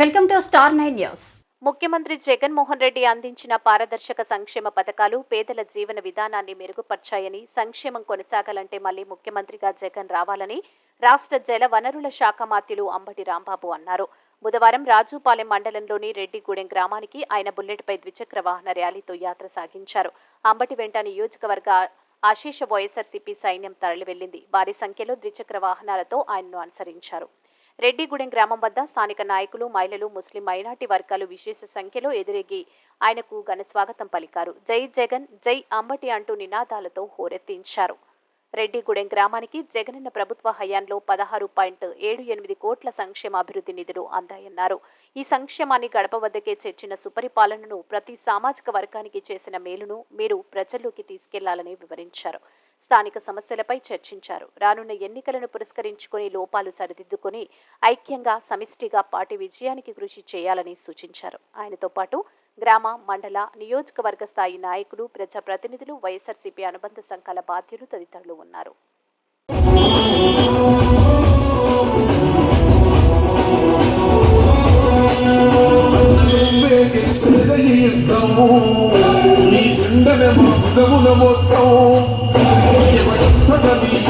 Welcome to star nine news. ముఖ్యమంత్రి జగన్మోహన్ రెడ్డి అందించిన పారదర్శక సంక్షేమ పథకాలు పేదల జీవన విధానాన్ని మెరుగుపర్చాయని సంక్షేమం కొనసాగాలంటే మళ్ళీ ముఖ్యమంత్రిగా జగన్ రావాలని రాష్ట్ర జల వనరుల శాఖ మాత్యులు అంబటి రాంబాబు అన్నారు. బుధవారం రాజుపాలెం మండలంలోని రెడ్డిగూడెం గ్రామానికి ఆయన బుల్లెట్పై ద్విచక్ర వాహన ర్యాలీతో యాత్ర సాగించారు. అంబటి వెంట నియోజకవర్గ ఆశీష వైఎస్ఆర్సీపీ సైన్యం తరలివెళ్ళింది భారీ సంఖ్యలో ద్విచక్ర వాహనాలతో ఆయనను అనుసరించారు. రెడ్డిగూడెం గ్రామం వద్ద స్థానిక నాయకులు మహిళలు ముస్లిం మైనార్టీ వర్గాలు విశేష సంఖ్యలో ఎదురెగి ఆయనకు ఘన స్వాగతం పలికారు. జై జగన్ జై అంబటి అంటూ నినాదాలతో హోరెత్తించారు. రెడ్డిగూడెం గ్రామానికి జగనన్న ప్రభుత్వ హయాంలో పదహారు పాయింట్ ఏడు ఎనిమిది కోట్ల సంక్షేమ అభివృద్ధి నిధులు అందాయన్నారు. ఈ సంక్షేమాన్ని గడప వద్దకే చేర్చిన సుపరిపాలనను ప్రతి సామాజిక వర్గానికి చేసిన మేలును మీరు ప్రజల్లోకి తీసుకెళ్ళాలని వివరించారు. స్థానిక సమస్యలపై చర్చించారు. రానున్న ఎన్నికలను పురస్కరించుకుని లోపాలు సరిదిద్దుకొని ఐక్యంగా సమిష్టిగా పార్టీ విజయానికి కృషి చేయాలని సూచించారు. ఆయనతో పాటు గ్రామ మండల నియోజకవర్గ స్థాయి నాయకులు ప్రజాప్రతినిధులు వైఎస్ఆర్సీపీ అనుబంధ సంఘాల బాధ్యులు తదితరులు ఉన్నారు. నీ చిండనే మా భుజమున